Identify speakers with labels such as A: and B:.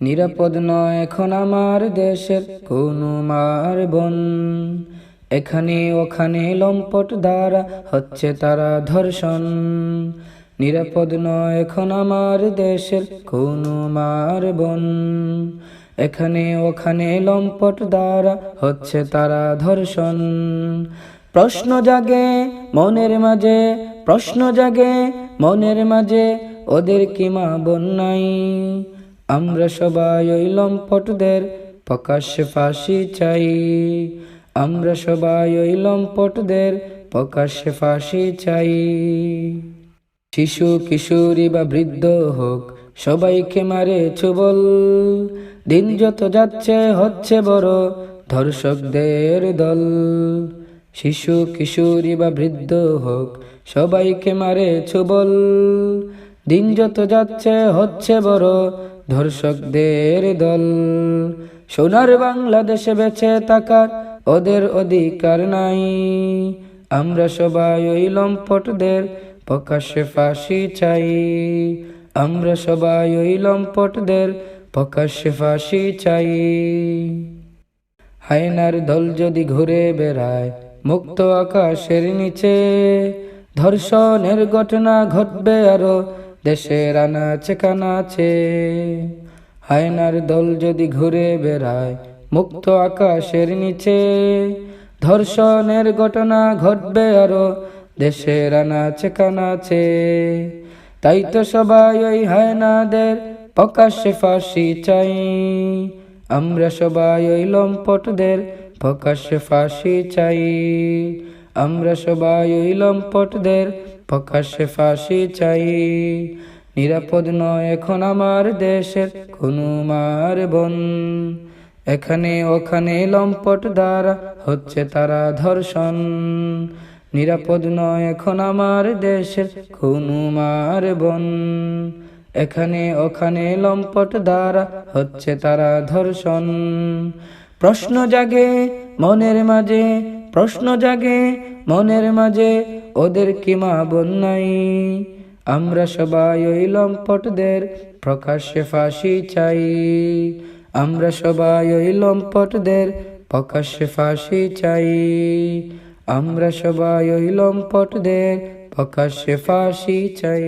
A: নিরাপদ নয় এখন আমার দেশের কোনো মার বন। এখানে ওখানে লম্পট দ্বারা হচ্ছে তারা ধর্ষণ। নিরাপদ নয় এখন আমার দেশের কোনো মার বন। এখানে ওখানে লম্পট দ্বারা হচ্ছে তারা ধর্ষণ। প্রশ্ন জাগে মনের মাঝে, প্রশ্ন জাগে মনের মাঝে, ওদের কি মা বন্যাই আমরা সবাই ওই লম্পটদের প্রকাশ্যে ফাঁসি চাই। আমরা সবাই ওই লম্পটদের প্রকাশ্যে ফাঁসি চাই। শিশু, কিশোরী বা বৃদ্ধ হোক, সবাইকে মারে চুবল। দিন যত যাচ্ছে, হচ্ছে বড় ধর্ষকদের দল। শিশু, কিশোরী বা বৃদ্ধ হোক, সবাইকে মারে চুবল। দিন যত যাচ্ছে, হচ্ছে বড় ধর্ষকদের দল। সোনার বাংলাদেশে বেছে থাকার ওদের অধিকার নাই। আমরা সবাই ওই লম্পটদের প্রকাশ্যে ফাঁসি চাই। আমরা সবাই ওই লম্পটদের প্রকাশ্যে ফাঁসি চাই। হায়নার দল যদি ঘুরে বেড়ায় মুক্ত আকাশের নিচে, ধর্ষণের ঘটনা ঘটবে আরও দেশের আনাচে কানাচে, হায়নার দল যদি ঘুরে বেড়ায় মুক্ত আকাশের নিচে, ধর্ষণের ঘটনা ঘটবে আরও দেশের আনাচে কানাচে। তাই তো সবাই ওই হায়নাদের প্রকাশ্যে ফাঁসি চাই, আমরা সবাই ওই লম্পটদের প্রকাশ্যে ফাঁসি চাই, আমরা সবাই ওই লম্পটদের প্রকাশ্যে ফাঁসি চাই। নিরাপদ নয় এখন আমার দেশের কোনো মার বন। এখানে ওখানে লম্পট দ্বারা হচ্ছে তারা ধর্ষণ। নিরাপদ নয় এখন আমার দেশের কোনো মার বন। এখানে ওখানে লম্পট দ্বারা হচ্ছে তারা ধর্ষণ। প্রশ্ন জাগে মনের মাঝে, প্রশ্ন জাগে মনের মাঝে ওদের কি মা বন্যাই আমরা সবাই ওই লম্পটদের প্রকাশ্যে ফাঁসি চাই। আমরা সবাই ওই লম্পটদের প্রকাশ্যে ফাঁসি চাই। আমরা সবাই ওই লম্পটদের প্রকাশ্যে ফাঁসি চাই।